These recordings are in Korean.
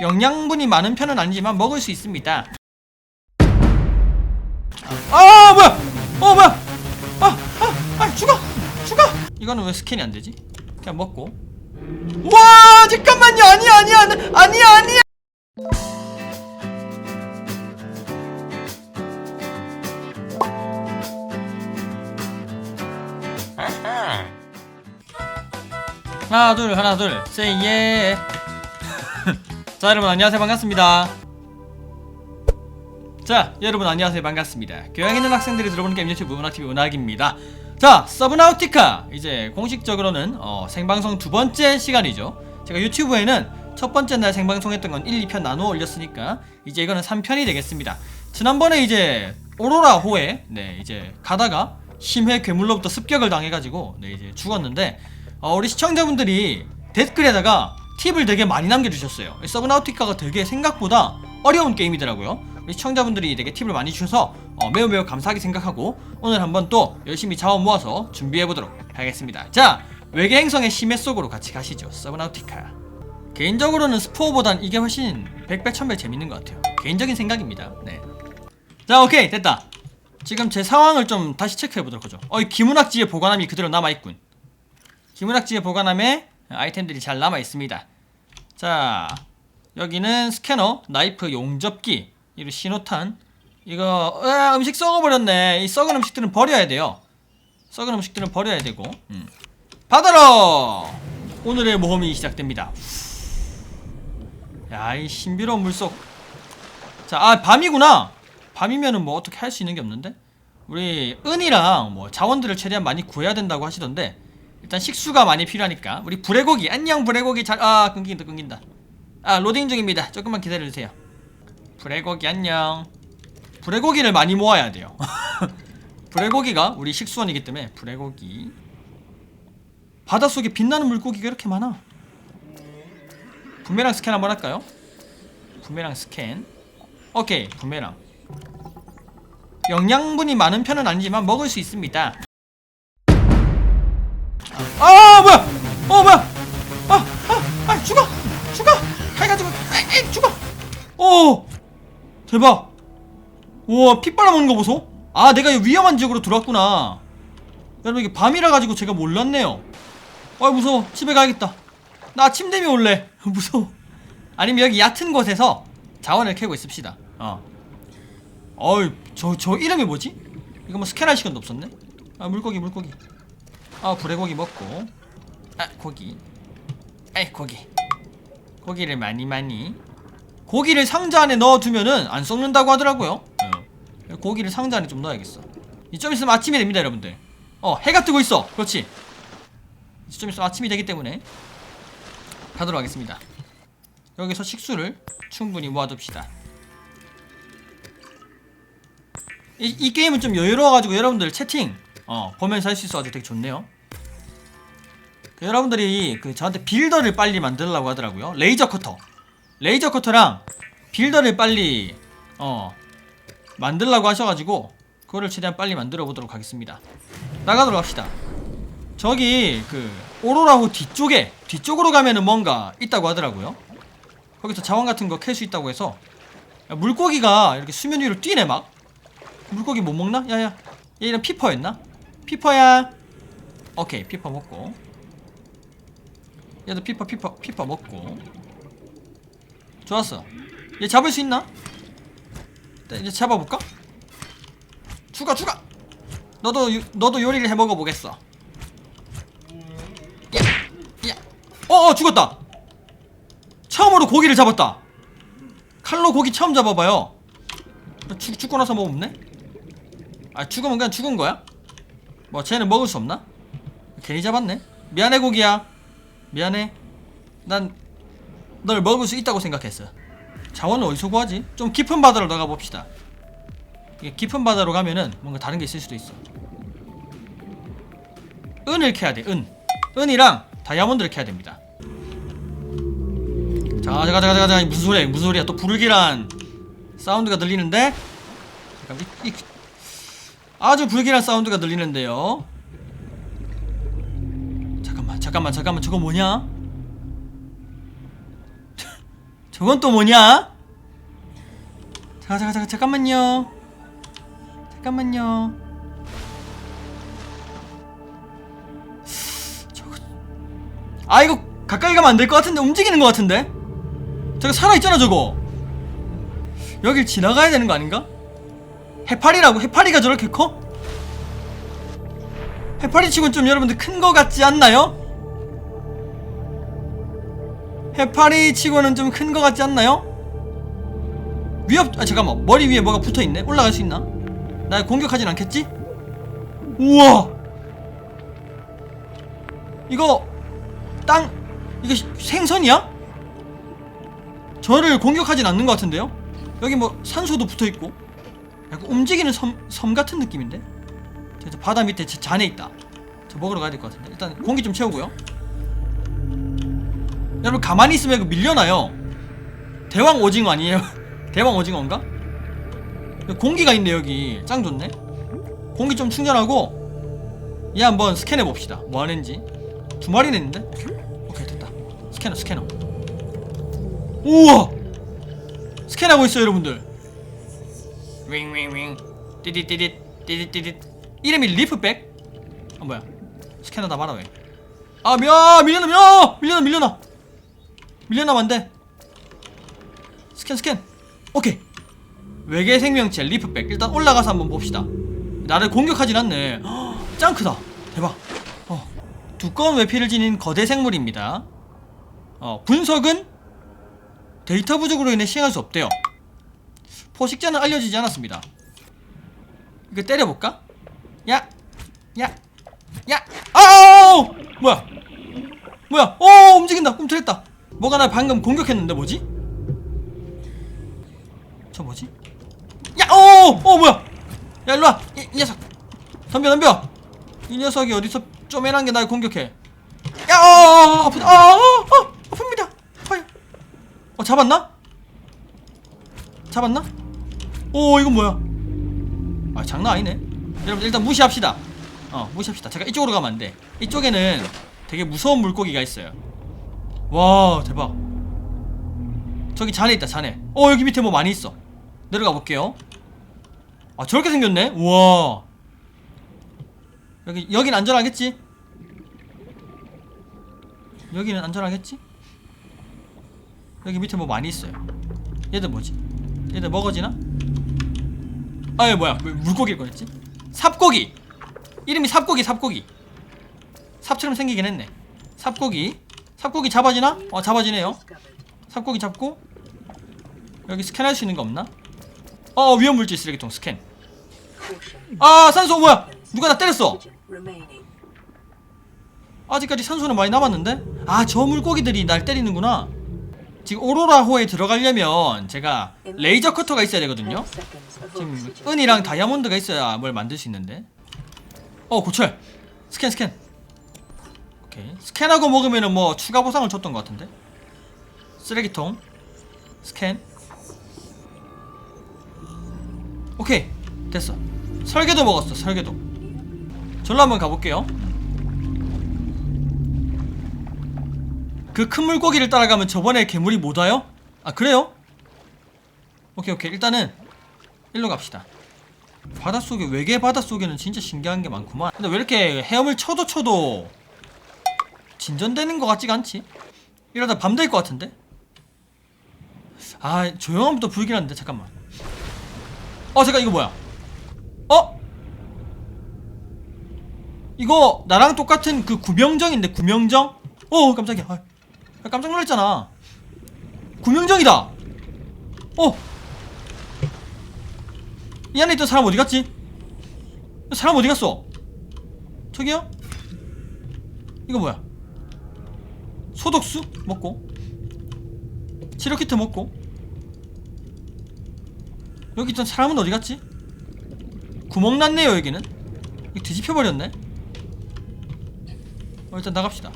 영양분이 많은 편은 아니지만 먹을 수 있습니다. 아 뭐야? 어 뭐야? 아, 아, 아 죽어, 죽어. 이거는 왜 스캔이 안 되지? 그냥 먹고. 와 잠깐만요, 아니야, 아니야, 아니야, 아니야. 하나 둘 하나 둘 세이 예. 자 여러분 안녕하세요 반갑습니다. 자 여러분 안녕하세요 반갑습니다. 교양 있는 학생들이 들어보는 게임 유튜브 문학TV 문학입니다. 자 서브나우티카 이제 공식적으로는 어, 생방송 두 번째 시간이죠. 제가 유튜브에는 첫 번째 날 생방송했던 건 1, 2편 나누어 올렸으니까 이제 이거는 3편이 되겠습니다. 지난번에 이제 오로라 호에 네 이제 가다가 심해 괴물로부터 습격을 당해가지고 네 이제 죽었는데 어, 우리 시청자분들이 댓글에다가 팁을 되게 많이 남겨주셨어요. 이 서브나우티카가 되게 생각보다 어려운 게임이더라고요. 우리 시청자분들이 되게 팁을 많이 주셔서 어, 매우 매우 감사하게 생각하고 오늘 한번 또 열심히 자원 모아서 준비해보도록 하겠습니다. 자, 외계 행성의 심해 속으로 같이 가시죠. 서브나우티카. 개인적으로는 스포보단 이게 훨씬 100배 1000배 재밌는 것 같아요. 개인적인 생각입니다. 네. 자, 오케이 됐다. 지금 제 상황을 좀 다시 체크해보도록 하죠. 어, 이 기문학지의 보관함이 그대로 남아있군. 기문학지의 보관함에 아이템들이 잘 남아 있습니다. 자, 여기는 스캐너, 나이프, 용접기, 이거 신호탄. 이거 으아, 음식 썩어버렸네. 이 썩은 음식들은 버려야 돼요. 썩은 음식들은 버려야 되고. 음. 받아라. 오늘의 모험이 시작됩니다. 야, 이 신비로운 물속. 자, 아 밤이구나. 밤이면은 뭐 어떻게 할 수 있는 게 없는데. 우리 은이랑 뭐 자원들을 최대한 많이 구해야 된다고 하시던데. 일단 식수가 많이 필요하니까. 우리 불의 고기 안녕 불의 고기. 잘 아 끊긴다 끊긴다. 아 로딩 중입니다. 조금만 기다려주세요. 불의 고기 안녕. 불의 고기를 많이 모아야 돼요. 불의 고기가 우리 식수원이기 때문에 불의 고기. 바닷속에 빛나는 물고기가 이렇게 많아. 부메랑 스캔 한번 할까요? 부메랑 스캔. 오케이 부메랑. 영양분이 많은 편은 아니지만 먹을 수 있습니다 아 뭐야? 어 뭐야? 아아 아, 죽어! 죽어! 칼 가지고 아, 에, 죽어! 오 대박! 우와 피 빨아먹는 거 보소? 아 내가 이 위험한 지역으로 들어왔구나. 여러분 이게 밤이라 가지고 제가 몰랐네요. 아 무서워. 집에 가야겠다. 나 되면 올래. 무서워. 아니면 여기 얕은 곳에서 자원을 캐고 있읍시다. 어. 어이 저, 저 이름이 뭐지? 이거 뭐 스캔할 시간도 없었네? 아 물고기 물고기 아 불의 고기 먹고. 아 고기. 아이 고기. 고기를 많이 많이. 고기를 상자 안에 넣어두면은 안 썩는다고 하더라고요. 어. 고기를 상자 안에 좀 넣어야겠어. 이 좀 있으면 아침이 됩니다 여러분들. 어 해가 뜨고 있어. 그렇지. 좀 있으면 아침이 되기 때문에. 가도록 하겠습니다. 여기서 식수를 충분히 모아둡시다. 이, 이 게임은 좀 여유로워가지고 여러분들 채팅 어 보면서 할 수 있어가지고 되게 좋네요. 그 여러분들이 그 저한테 빌더를 빨리 만들라고 하더라고요. 레이저 커터. 레이저 커터랑 빌더를 빨리 어 만들라고 하셔가지고 그거를 최대한 빨리 만들어 보도록 하겠습니다. 나가도록 합시다. 저기 그 오로라호 뒤쪽에 뒤쪽으로 가면은 뭔가 있다고 하더라고요. 거기서 자원 같은 거 캘 수 있다고 해서. 야, 물고기가 이렇게 수면 위로 뛰네 막. 물고기 못 먹나? 야야. 얘 이런 피퍼였나? 피퍼야 오케이 피퍼 먹고 얘도 피퍼 피퍼 피퍼 먹고 좋았어 얘 잡을 수 있나? 네, 이제 잡아볼까? 추가 추가 너도 요- 너도 요리를 해 먹어 보겠어 야, 야. 어어 죽었다 처음으로 고기를 잡았다 칼로 고기 처음 잡아봐요 죽, 죽고 나서 뭐 없네? 아 죽으면 그냥 죽은 거야? 뭐 쟤는 먹을 수 없나? 괜히 잡았네. 미안해 고기야. 미안해. 난 널 먹을 수 있다고 생각했어. 자원을 어디서 구하지? 좀 깊은 바다로 나가 봅시다. 이게 깊은 바다로 가면은 뭔가 다른 게 있을 수도 있어. 은을 캐야 돼은. 은이랑 다이아몬드를 캐야 됩니다. 자 가자 가자 가자 가자 무슨 소리야 무슨 소리야. 또 불길한 사운드가 들리는데? 잠깐 이, 이, 아주 불길한 사운드가 들리는데요 잠깐만 잠깐만 잠깐만 저거 뭐냐 저건 또 뭐냐? 잠깐 잠깐 잠깐 잠깐만요. 잠깐만요. 저거 아 이거 가까이 가면 안 될 것 같은데 움직이는 것 같은데? 저거 살아 있잖아 저거. 여길 지나가야 되는 거 아닌가? 해파리라고 해파리가 저렇게 커? 해파리 치곤 좀 여러분들 큰 거 같지 않나요? 해파리 치고는 좀 큰 거 같지 않나요? 위협 아 잠깐만 머리 위에 뭐가 붙어 있네 올라갈 수 있나? 날 공격하진 않겠지? 우와 이거 땅 이거 시- 생선이야? 저를 공격하진 않는 것 같은데요? 여기 뭐 산소도 붙어 있고 약간 움직이는 섬, 섬 같은 느낌인데? 저, 저 바다 밑에 저 잔에 있다. 저 먹으러 가야 될 것 같은데. 일단 공기 좀 채우고요. 여러분 가만히 있으면 이거 밀려나요. 대왕 오징어 아니에요? 대왕 오징어인가? 공기가 있네 여기. 짱 좋네. 공기 좀 충전하고 얘 한번 스캔해 봅시다. 뭐 하는지. 두 마리는 있는데? 오케이 됐다. 스캐너 스캐너. 우와! 스캔하고 있어요 여러분들 윙윙윙. 띠릿띠릿 띠릿띠릿. 이름이 리프백? 아 뭐야. 스캐너 다 봐라 왜아 미야 밀려나 밀려 밀려나 밀려나. 밀려나면 안돼 스캔 스캔. 오케이. 외계 생명체 리프백. 일단 올라가서 한번 봅시다. 나를 공격하진 않네. 헉, 짱 크다. 대박. 어. 두꺼운 외피를 지닌 거대 생물입니다. 어, 분석은 데이터 부족으로 인해 시행할 수 없대요 포식자는 알려지지 않았습니다 이거 때려볼까? 야! 야! 야! 아우! 뭐야? 뭐야? 오 움직인다 꿈틀했다 뭐가 날 방금 공격했는데 뭐지? 저 뭐지? 야! 오! 오 뭐야? 야 일로와! 이, 이 녀석! 덤벼 덤벼! 이 녀석이 어디서 쪼매난 게 날 공격해 야! 어, 아프다! 아, 아, 아, 아픕니다! 아유. 어 잡았나? 잡았나? 오 이건 뭐야? 아 장난 아니네. 여러분 일단 무시합시다. 어 무시합시다. 제가 이쪽으로 가면 안돼. 이쪽에는 되게 무서운 물고기가 있어요. 와 대박. 저기 잔에 있다 잔에. 어 여기 밑에 뭐 많이 있어. 내려가 볼게요. 아 저렇게 생겼네? 우와. 여기 여긴 안전하겠지? 여기는 안전하겠지? 여기 밑에 뭐 많이 있어요. 얘들 뭐지? 얘들 먹어지나 아얘 뭐야. 왜 물고기를 꺼냈지? 삽고기. 이름이 삽고기 삽고기. 삽처럼 생기긴 했네. 삽고기. 삽고기 잡아지나? 어 잡아지네요. 삽고기 잡고 여기 스캔할 수 있는 거 없나? 어 위험물질 쓰레기통 스캔. 아 산소 뭐야? 누가 나 때렸어? 아직까지 산소는 많이 남았는데? 아 저 물고기들이 날 때리는구나 지금 오로라호에 들어가려면 제가 레이저 커터가 있어야 되거든요. 지금 은이랑 다이아몬드가 있어야 뭘 만들 수 있는데. 어 고철. 스캔 스캔. 오케이. 스캔하고 먹으면은 뭐 추가 보상을 줬던 것 같은데. 쓰레기통. 스캔. 오케이. 됐어. 설계도 먹었어 설계도. 절로 한번 가볼게요 그 큰 물고기를 따라가면 저번에 괴물이 못 와요? 아 그래요? 오케이 오케이 일단은 일로 갑시다 바닷속에 외계 바닷속에는 진짜 신기한 게 많구만 근데 왜 이렇게 헤엄을 쳐도 쳐도 진전되는 것 같지가 않지? 이러다 밤 될 것 같은데? 아 조용함부터 불길한데 잠깐만 어 잠깐 이거 뭐야 어? 이거 나랑 똑같은 그 구명정인데 구명정? 어 깜짝이야 아, 깜짝 놀랐잖아 구명정이다 어 이 안에 있던 사람 어디 갔지? 사람 어디 갔어? 저기요? 이거 뭐야? 소독수 먹고 치료키트 먹고 여기 있던 사람은 어디 갔지? 구멍 났네요 여기는 이거 뒤집혀 버렸네 어, 일단 나갑시다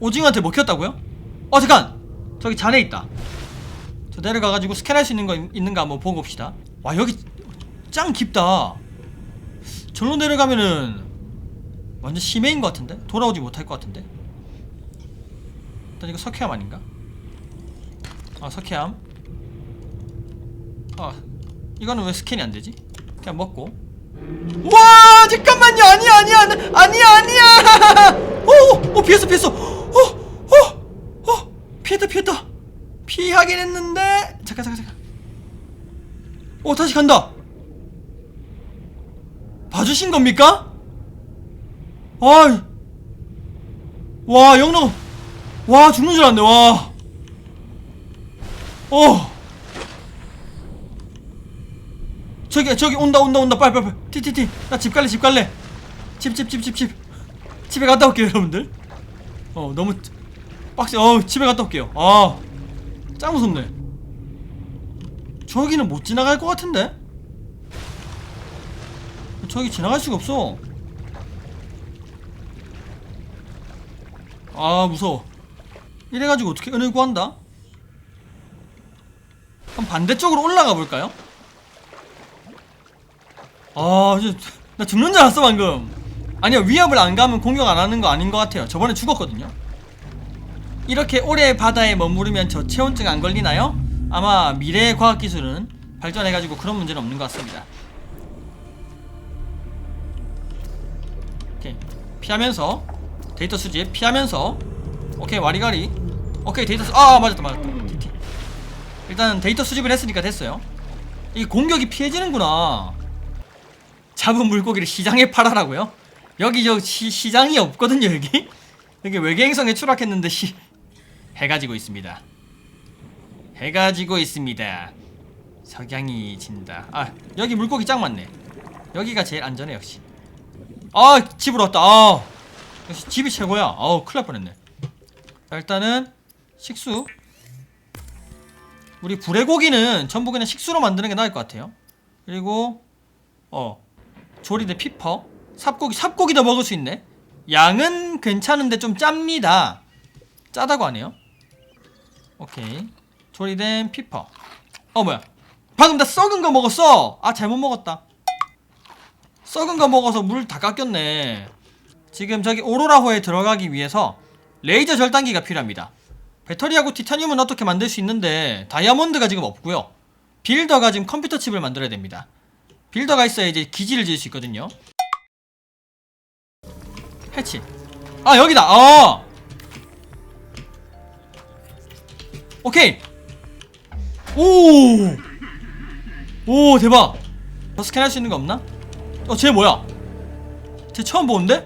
오징어한테 먹혔다고요? 어 잠깐 저기 잔에 있다 저 내려가가지고 스캔할 수 있는 거 있- 있는가 한번 보고 봅시다 와 여기 짱 깊다 절로 내려가면은 완전 심해인 것 같은데? 돌아오지 못할 것 같은데? 일단 이거 석회암 아닌가? 아 석회암 아 이거는 왜 스캔이 안 되지? 그냥 먹고 와 잠깐만요 아니야 아니야 아니야 아니야 오오 피했어 피했어 어어어 피했다 피했다 피하긴 했는데 잠깐 잠깐 잠깐. 오 다시 간다. 봐주신 겁니까? 아이. 와 영롱. 와 죽는 줄 알았네. 와. 어. 저기 저기 온다 온다 온다. 빨리 빨리 티티티. 나 집 갈래 집 갈래. 집 집 집 집 집. 집에 갔다 올게요 여러분들. 어 너무 빡세. 어 집에 갔다 올게요. 아 짱 무섭네 저기는 못 지나갈 것 같은데 저기 지나갈 수가 없어 아 무서워 이래가지고 어떻게 은을 구한다? 그럼 반대쪽으로 올라가 볼까요? 아, 나 죽는 줄 알았어 방금. 아니요 위협을 안 가면 공격 안 하는 거 아닌 것 같아요. 저번에 죽었거든요. 이렇게 오래 바다에 머무르면 저 체온증 안 걸리나요? 아마 미래의 과학 기술은 발전해가지고 그런 문제는 없는 것 같습니다. 오케이 피하면서 데이터 수집 피하면서 오케이 와리가리 오케이 데이터 수... 아 맞았다 맞았다. 일단 데이터 수집을 했으니까 됐어요. 이 공격이 피해지는구나. 잡은 물고기를 시장에 팔아라고요? 여기 저 시, 시장이 없거든요 여기 여기 외계행성에 추락했는데 시 해가 지고 있습니다. 해가 지고 있습니다. 석양이 진다. 아 여기 물고기 짱 많네. 여기가 제일 안전해 역시. 아 집으로 왔다. 아 역시 집이 최고야. 아우 큰일 날 뻔했네. 자, 일단은 식수. 우리 불의 고기는 전부 그냥 식수로 만드는 게 나을 것 같아요. 그리고 어 조리대 피퍼. 삽고기 삽고기도 먹을 수 있네. 양은 괜찮은데 좀 짭니다. 짜다고 하네요 오케이. 조리된 피퍼. 어 뭐야? 방금 나 썩은 거 먹었어. 아 잘못 먹었다. 썩은 거 먹어서 물 다 깎였네. 지금 저기 오로라호에 들어가기 위해서 레이저 절단기가 필요합니다. 배터리하고 티타늄은 어떻게 만들 수 있는데 다이아몬드가 지금 없고요. 빌더가 지금 컴퓨터 칩을 만들어야 됩니다. 빌더가 있어야 이제 기지를 지을 수 있거든요. 해치. 아 여기다. 아. 오케이. 오. 오 대박. 더 스캔할 수 있는 거 없나? 어쟤 뭐야? 쟤 처음 보는데?